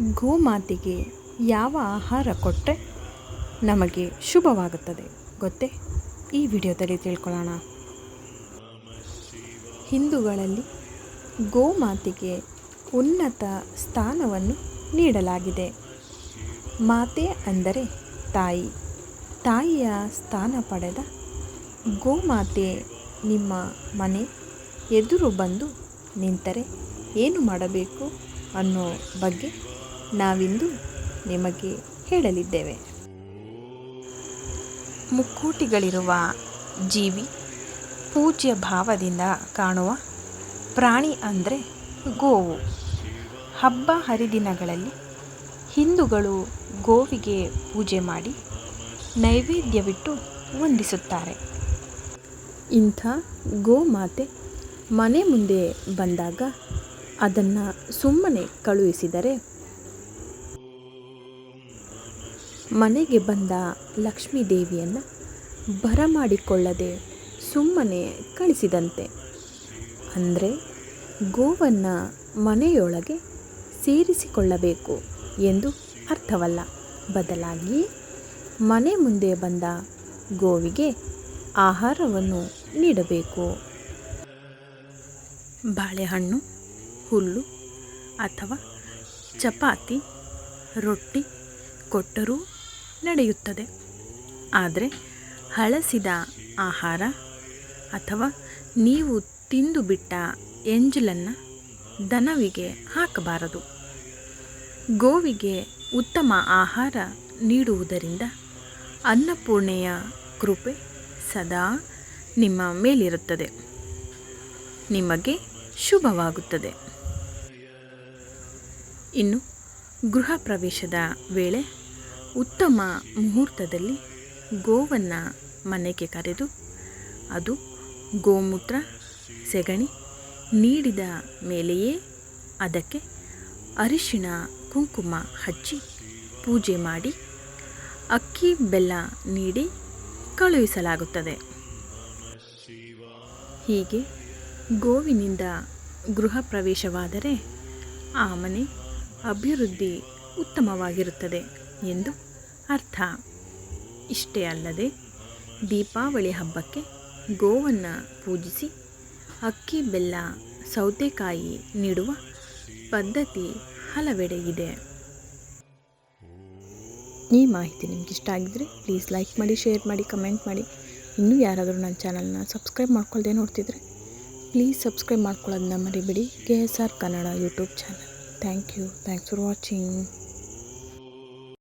ಗೋಮಾತೆಗೆ ಯಾವ ಆಹಾರ ಕೊಟ್ಟರೆ ನಮಗೆ ಶುಭವಾಗುತ್ತದೆ? ಗೊತ್ತೇ? ಈ ವಿಡಿಯೋದಲ್ಲಿ ತಿಳ್ಕೊಳ್ಳೋಣ. ಹಿಂದೂಗಳಲ್ಲಿ ಗೋಮಾತೆಗೆ ಉನ್ನತ ಸ್ಥಾನವನ್ನು ನೀಡಲಾಗಿದೆ. ಮಾತೆ ಅಂದರೆ ತಾಯಿ. ತಾಯಿಯ ಸ್ಥಾನ ಪಡೆದ ಗೋಮಾತೆ ನಿಮ್ಮ ಮನೆ ಎದುರು ಬಂದು ನಿಂತರೆ ಏನು ಮಾಡಬೇಕು ಅನ್ನೋ ಬಗ್ಗೆ ನಾವಿಂದು ನಿಮಗೆ ಹೇಳಲಿದ್ದೇವೆ. ಮುಕ್ಕೂಟಿಗಳಿರುವ ಜೀವಿ ಪೂಜ್ಯ ಭಾವದಿಂದ ಕಾಣುವ ಪ್ರಾಣಿ ಅಂದರೆ ಗೋವು. ಹಬ್ಬ ಹರಿದಿನಗಳಲ್ಲಿ ಹಿಂದೂಗಳು ಗೋವಿಗೆ ಪೂಜೆ ಮಾಡಿ ನೈವೇದ್ಯವಿಟ್ಟು ವಂದಿಸುತ್ತಾರೆ. ಇಂಥ ಗೋಮಾತೆ ಮನೆ ಮುಂದೆ ಬಂದಾಗ ಅದನ್ನು ಸುಮ್ಮನೆ ಕಳುಹಿಸಿದರೆ ಮನೆಗೆ ಬಂದ ಲಕ್ಷ್ಮೀ ದೇವಿಯನ್ನು ಬರಮಾಡಿಕೊಳ್ಳದೆ ಸುಮ್ಮನೆ ಕಳಿಸಿದಂತೆ. ಅಂದರೆ ಗೋವನ್ನು ಮನೆಯೊಳಗೆ ಸೇರಿಸಿಕೊಳ್ಳಬೇಕು ಎಂದು ಅರ್ಥವಲ್ಲ. ಬದಲಾಗಿ ಮನೆ ಮುಂದೆ ಬಂದ ಗೋವಿಗೆ ಆಹಾರವನ್ನು ನೀಡಬೇಕು. ಬಾಳೆಹಣ್ಣು, ಹುಲ್ಲು ಅಥವಾ ಚಪಾತಿ, ರೊಟ್ಟಿ, ಕೊಟ್ಟರೂ ನಡೆಯುತ್ತದೆ. ಆದರೆ ಹಳಸಿದ ಆಹಾರ ಅಥವಾ ನೀವು ತಿಂದು ಬಿಟ್ಟ ಎಂಜಲನ್ನು ದನವಿಗೆ ಹಾಕಬಾರದು. ಗೋವಿಗೆ ಉತ್ತಮ ಆಹಾರ ನೀಡುವುದರಿಂದ ಅನ್ನಪೂರ್ಣೆಯ ಕೃಪೆ ಸದಾ ನಿಮ್ಮ ಮೇಲಿರುತ್ತದೆ. ನಿಮಗೆ ಶುಭವಾಗುತ್ತದೆ. ಇನ್ನು ಗೃಹ ಪ್ರವೇಶದ ವೇಳೆ ಉತ್ತಮ ಮುಹೂರ್ತದಲ್ಲಿ ಗೋವನ್ನು ಮನೆಗೆ ಕರೆದು ಅದು ಗೋಮೂತ್ರ, ಸೆಗಣಿ ನೀಡಿದ ಮೇಲೆಯೇ ಅದಕ್ಕೆ ಅರಿಶಿಣ ಕುಂಕುಮ ಹಚ್ಚಿ ಪೂಜೆ ಮಾಡಿ ಅಕ್ಕಿ, ಬೆಲ್ಲ ನೀಡಿ ಕಳುಹಿಸಲಾಗುತ್ತದೆ. ಹೀಗೆ ಗೋವಿನಿಂದ ಗೃಹ ಪ್ರವೇಶವಾದರೆ ಆ ಮನೆ ಅಭಿವೃದ್ಧಿ ಉತ್ತಮವಾಗಿರುತ್ತದೆ ಎಂದು ಅರ್ಥ. ಇಷ್ಟೇ ಅಲ್ಲದೆ ದೀಪಾವಳಿ ಹಬ್ಬಕ್ಕೆ ಗೋವನ್ನು ಪೂಜಿಸಿ ಅಕ್ಕಿ, ಬೆಲ್ಲ, ಸೌತೆಕಾಯಿ ನೀಡುವ ಪದ್ಧತಿ ಹಲವೆಡೆ ಇದೆ. ಈ ಮಾಹಿತಿ ನಿಮ್ಗೆ ಇಷ್ಟ ಆಗಿದ್ರೆ ಪ್ಲೀಸ್ ಲೈಕ್ ಮಾಡಿ ಶೇರ್ ಮಾಡಿ ಕಮೆಂಟ್ ಮಾಡಿ. ಇನ್ನೂ ಯಾರಾದರೂ ನನ್ನ ಚಾನಲ್ನ ಸಬ್ಸ್ಕ್ರೈಬ್ ಮಾಡ್ಕೊಳ್ದೆ ನೋಡ್ತಿದ್ರೆ ಪ್ಲೀಸ್ ಸಬ್ಸ್ಕ್ರೈಬ್ ಮಾಡ್ಕೊಳ್ಳೋದನ್ನ ಮರಿಬೇಡಿ. K S R Kannada YouTube channel thank you thanks for watching